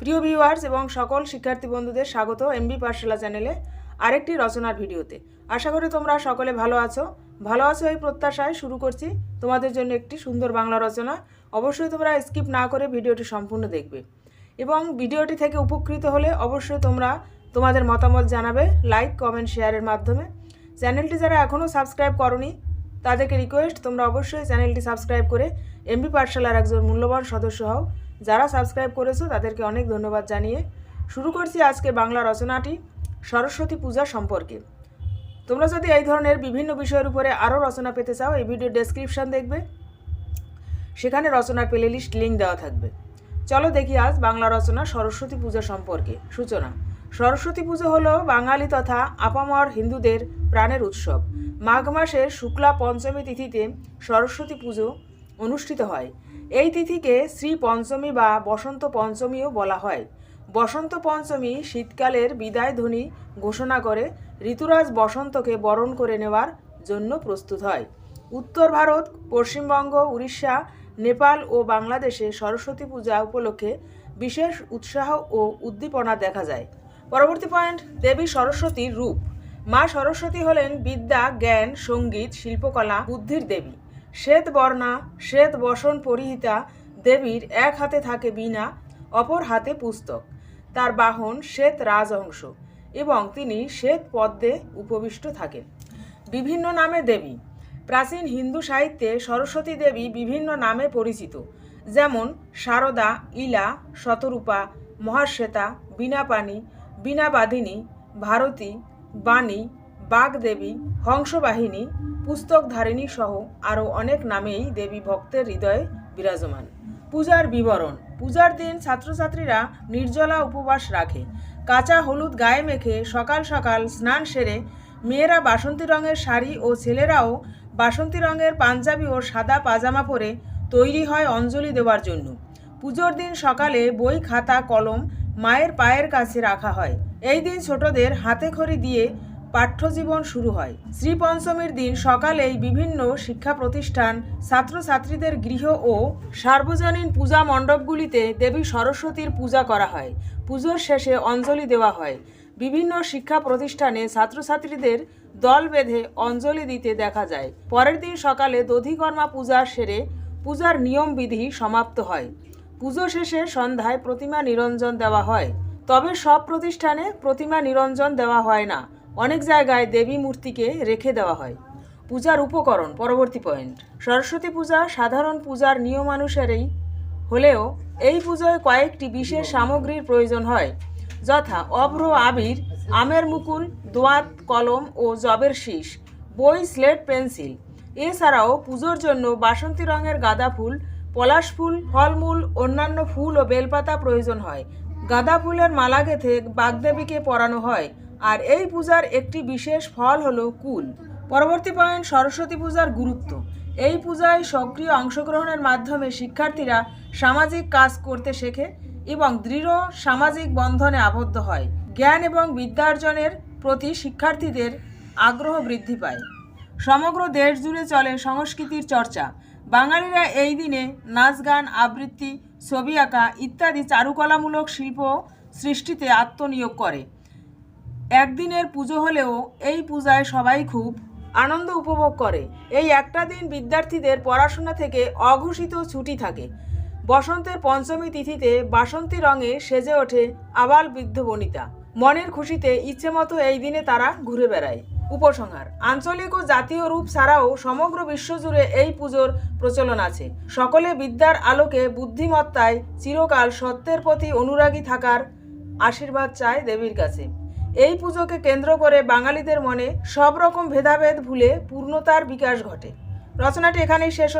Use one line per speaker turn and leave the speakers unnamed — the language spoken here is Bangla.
প্রিয় ভিউয়ার্স এবং সকল শিক্ষার্থী বন্ধুদের স্বাগত এমবি পাঠশালা চ্যানেলে আরেকটি রচনার ভিডিওতে। আশা করি তোমরা সকলে ভালো আছো। ভালো আছো এই প্রত্যাশায় শুরু করছি তোমাদের জন্য একটি সুন্দর বাংলা রচনা। অবশ্যই তোমরা স্কিপ না করে ভিডিওটি সম্পূর্ণ দেখবে। এবং ভিডিওটি থেকে উপকৃত হলে অবশ্যই তোমরা তোমাদের মতামত জানাবে লাইক কমেন্ট শেয়ারের মাধ্যমে। চ্যানেলটি যারা এখনও সাবস্ক্রাইব করনি, তাদেরকে রিকোয়েস্ট তোমরা অবশ্যই চ্যানেলটি সাবস্ক্রাইব করে এমবি পাঠশালার একজন মূল্যবান সদস্য হও। যারা সাবস্ক্রাইব করেছ, তাদেরকে অনেক ধন্যবাদ জানিয়ে শুরু করছি আজকে বাংলা রচনাটি, সরস্বতী পূজা সম্পর্কে। তোমরা যদি এই ধরনের বিভিন্ন বিষয়ের উপরে আরও রচনা পেতে চাও, এই ভিডিও ডেসক্রিপশন দেখবে। সেখানে রচনার প্লে লিস্ট লিঙ্ক দেওয়া থাকবে। চলো দেখি আজ বাংলা রচনা সরস্বতী পূজা সম্পর্কে। সূচনা, সরস্বতী পুজো হলো বাঙালি তথা আপামর হিন্দুদের প্রাণের উৎসব। মাঘ মাসের শুক্লা পঞ্চমী তিথিতে সরস্বতী পুজো অনুষ্ঠিত হয়। এই তিথিকে শ্রী পঞ্চমী বা বসন্ত পঞ্চমীও বলা হয়। বসন্ত পঞ্চমী শীতকালের বিদায় ধ্বনি ঘোষণা করে, ঋতুরাজ বসন্তকে বরণ করে নেওয়ার জন্য প্রস্তুত হয়। উত্তর ভারত, পশ্চিমবঙ্গ, উড়িষ্যা, নেপাল ও বাংলাদেশে সরস্বতী পূজা উপলক্ষে বিশেষ উৎসাহ ও উদ্দীপনা দেখা যায়। পরবর্তী পয়েন্ট, দেবী সরস্বতীর রূপ। মা সরস্বতী হলেন বিদ্যা, জ্ঞান, সংগীত, শিল্পকলা, বুদ্ধির দেবী। শ্বেত বর্ণা শ্বেত বসন পরিহিতা দেবীর এক হাতে থাকে বীণা, অপর হাতে পুস্তক। তার বাহন শ্বেত রাজ অংশ এবং তিনি শ্বেত পদ্মে উপবিষ্ট থাকেন। বিভিন্ন নামে দেবী। প্রাচীন হিন্দু সাহিত্যে সরস্বতী দেবী বিভিন্ন নামে পরিচিত। যেমন শারদা ইলা, শতরূপা, মহাশ্বেতা, বীণাপাণি বীণাবাদিনী ভারতী, বাণী বাগদেবী, হংসবাহিনী, পুস্তকধারিণী সহ আরও অনেক নামেই দেবী ভক্তের হৃদয়ে বিরাজমান। পূজার বিবরণ। পূজার দিন ছাত্রছাত্রীরা নির্জলা উপবাস রাখে। কাঁচা হলুদ গায়ে মেখে সকাল সকাল স্নান সেরে মেয়েরা বাসন্তী রঙের শাড়ি ও ছেলেরাও বাসন্তী রঙের পাঞ্জাবি ও সাদা পাজামা পরে তৈরি হয় অঞ্জলি দেওয়ার জন্য। পুজোর দিন সকালে বই, খাতা, কলম মায়ের পায়ের কাছে রাখা হয়। এই দিন ছোটদের হাতে খড়ি দিয়ে পাঠ্যজীবন শুরু হয়। শ্রী পঞ্চমীর দিন সকালেই বিভিন্ন শিক্ষা প্রতিষ্ঠান, ছাত্রছাত্রীদের গৃহ ও সার্বজনীন পূজা মণ্ডপগুলিতে দেবী সরস্বতীর পূজা করা হয়। পুজোর শেষে অঞ্জলি দেওয়া হয়। বিভিন্ন শিক্ষা প্রতিষ্ঠানে ছাত্রছাত্রীদের দল বেঁধে অঞ্জলি দিতে দেখা যায়। পরের দিন সকালে দধিকর্মা পূজা সেরে পূজার নিয়মবিধি সমাপ্ত হয়। পুজো শেষে সন্ধ্যায় প্রতিমা নিরঞ্জন দেওয়া হয়। তবে সব প্রতিষ্ঠানে প্রতিমা নিরঞ্জন দেওয়া হয় না। অনেক জায়গায় দেবী মূর্তিকে রেখে দেওয়া হয়। পূজার উপকরণ, পরবর্তী পয়েন্ট সরস্বতী পূজা সাধারণ পূজার নিয়মানুসারেই হলেও এই পুজোয় কয়েকটি বিশেষ সামগ্রীর প্রয়োজন হয়, যথা অভ্র আবির, আমের মুকুল, দোয়াত, কলম ও জবের শীষ, বই, স্লেট, পেন্সিল। এছাড়াও পুজোর জন্য বাসন্তী রঙের গাঁদা ফুল, পলাশ ফুল, ফলমূল, অন্যান্য ফুল ও বেলপাতা প্রয়োজন হয়। গাঁদা ফুলের মালা গেঁথে বাগদেবীকে পরানো হয়। আর এই পূজার একটি বিশেষ ফল হলো কুল। পরবর্তী পয়েন্ট, সরস্বতী পূজার গুরুত্ব। এই পূজায় সক্রিয় অংশগ্রহণের মাধ্যমে শিক্ষার্থীরা সামাজিক কাজ করতে শেখে এবং দৃঢ় সামাজিক বন্ধনে আবদ্ধ হয়। জ্ঞান এবং বিদ্যার্জনের প্রতি শিক্ষার্থীদের আগ্রহ বৃদ্ধি পায়। সমগ্র দেশ জুড়ে চলে সংস্কৃতির চর্চা। বাঙালিরা এই দিনে নাচ গান, আবৃত্তি, ছবি আঁকা ইত্যাদি চারুকলামূলক শিল্প সৃষ্টিতে আত্মনিয়োগ করে। একদিনের পুজো হলেও এই পূজায় সবাই খুব আনন্দ উপভোগ করে। এই একটা দিন বিদ্যার্থীদের পড়াশোনা থেকে অঘোষিত ছুটি থাকে। বসন্তের পঞ্চমী তিথিতে বাসন্তী রঙে সেজে ওঠে আবাল বৃদ্ধ বনিতা। মনের খুশিতে ইচ্ছে মতো এই দিনে তারা ঘুরে বেড়ায়। উপসংহার, আঞ্চলিক ও জাতীয় রূপ ছাড়াও সমগ্র বিশ্বজুড়ে এই পুজোর প্রচলন আছে। সকলে বিদ্যার আলোকে বুদ্ধিমত্তায় চিরকাল সত্যের প্রতি অনুরাগী থাকার আশীর্বাদ চায় দেবীর কাছে। এই পুজোকে কেন্দ্র করে বাঙালিদের মনে সব রকম ভেদাভেদ ভুলে পূর্ণতার বিকাশ ঘটে। রচনাটি এখানেই শেষ